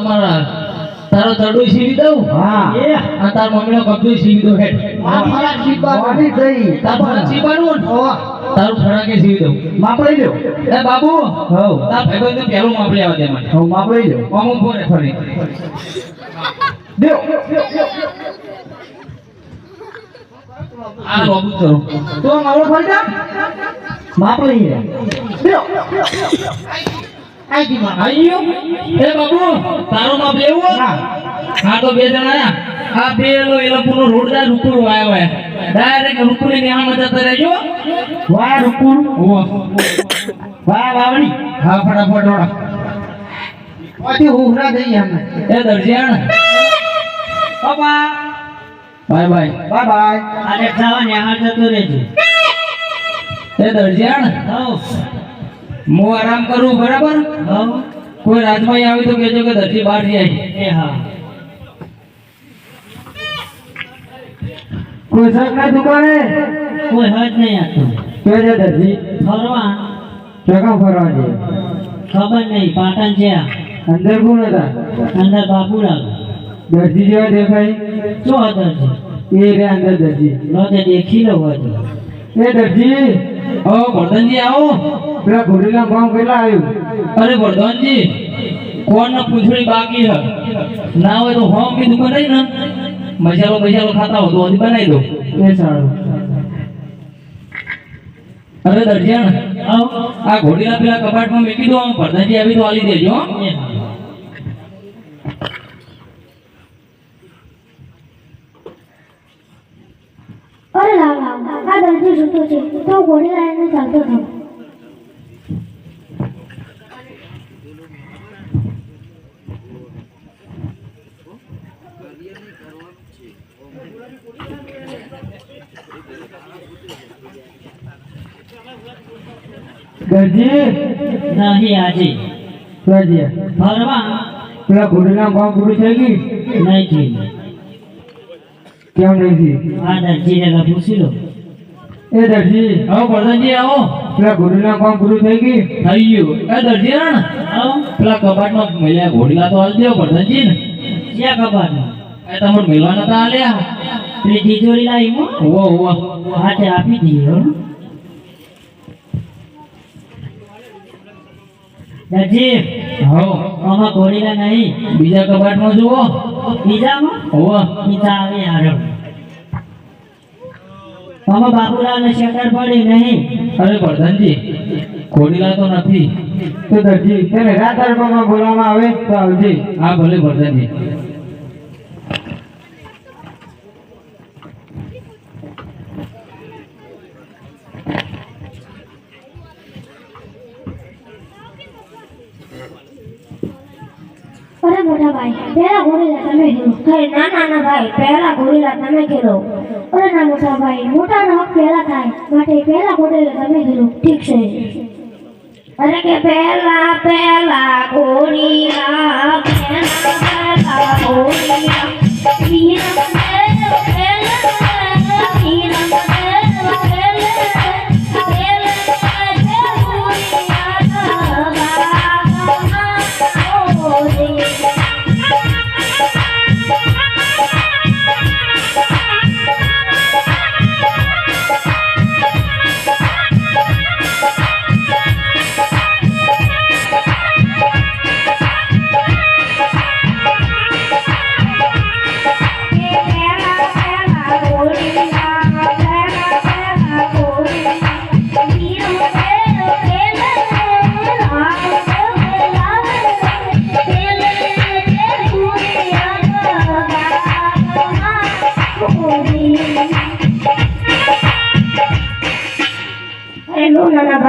તમારા તારો તડુ સીવી દઉં હા. એ અને તાર મમ્મીનો કબજો સીવી દઉં હેડ મારા નથી થઈ. તાર ફરક સીવાનું ને? તારું ફરાકે સીવી દઉં માપડી લ્યો. એ બાબુ હઉ. તાર ભાઈબંધને પહેલું માપડી આવે દે મને હઉ, માપડી લ્યો. અમુક ફોરે ફરી દેવ આ રોબુ તો તો મારો ફરી જા. માપ એ બાબુ તારો માપ લેવું? હા. હા તો બે જણા આ બે લો એ રોડ જાય રૂપુર વાય વાય ડાયરેક્ટ રૂપુરની ન્યામાં જતા રહેજો વાયા રૂકુણ. ઓહો. વાહ વાવણી હા ફટાફટ દોડા પછી ઉભરા થઈ એમને. એ દરજીયાણ બાબા. Bye bye bye bye. અને ખાવા નેહાળ જતો રહેજો એ દરજીયાણ હઉ હું આરામ કરું બરાબર? કોઈ રાજમાં આવે તો કહેજો કે ધરતી બહાર જાય એ હા. કોઈ ના દુકાને? કોઈ હજ નહીં આતું ક્યાં ધરતી ફરવા? ચોકા ફરવા છે? ખબર નહીં પાટણ છે. અંદર કોણ હતા? અંદર બાપુરાવ. દરજી જેવા દેખાય શું હતા છે એ રે અંદર દરજી. તે દેખી લો હતો. એ દરજી ઓ વર્ધનજી આવો. પેલા ઘોડીલા ગામ કેટલા આવ્યું? અરે વર્ધનજી કોણ પૂછડી બાકી હે ના હોય તો હોમ બી દુકાન નહીં ને. મસાલો મસાલો ખાતા હો તો હજી બનાવી દો. એ સારું. અરે દરજીયાણ હઉ આ ઘોડીના પેલા કબાટમાં મૂકી દો વર્ધનજી આવી તો આલી દેજો હો. અરે લાવ આ દરજી સૂતો છે તો ઘોડી લાવીને ચાલતો થાવ દરજી નહીં આજે. દરજી ફરવા પેલા ઘોડીલા ગામ પૂરું થઈ ગઈ નહીં કેમ નહીં થઈ આ દરજીને પૂછી લો. એ દરજી આવો વર્ધનજી આવો. પેલા ઘોડીલા ગામ પૂરું થઈ ગઈ થઈ ગયું. એ દરજીયાણ રણ પેલા કબાટમાં મળ્યા ઘોડીલા તો હાલ દેવો વર્ધનજી ને. ક્યાં ખબર એ તમને મેલવા નતા આલ્યા? પેલી તિજોરી લાવી મો હો ઓવો હાથે આપી હો. દરજી હો આમાં ઘોડીલા નહીં. બીજા કબાટમાં જુઓ. બીજામાં? ઓવો બીજા આવે હારો આમાં બાબુલાલને શેકર પડી નહીં. અરે વર્ધનજી કોડીલા તો નથી. તો દરજી તેને રાત દરબારમાં બોલાવવામાં આવે? તો આવજે. હા ભલે વર્ધનજી અરે મોટા ભાઈ પહેલા ઘોડીલા તમે ખેલો ના ના નાના ભાઈ પહેલા ગોરીલા તમે ખેલો અરે ના મોટા ભાઈ હક પહેલા થાય માટે પહેલા ઘોડીલા તમે ખેલો ઠીક છે અરે કે પહેલા પહેલા ઘોડીલા પહેલા પહેલા પહેલા વીરમ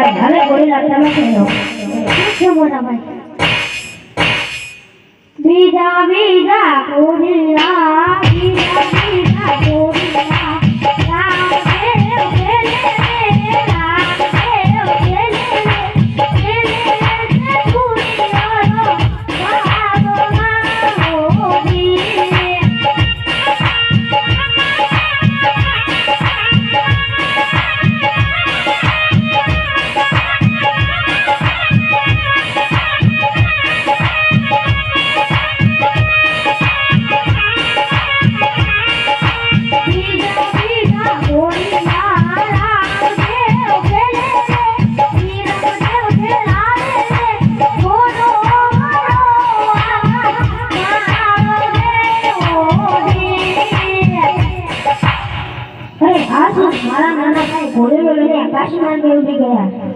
દેવ પહેલા હેલો નાના ભાઈ હવે ગોળીલા તમે કહેલો છે મોટા આ શું મારા નાના ભાઈ ઘોડેલો લઈને આકાશમાં કે ઉડી ગયા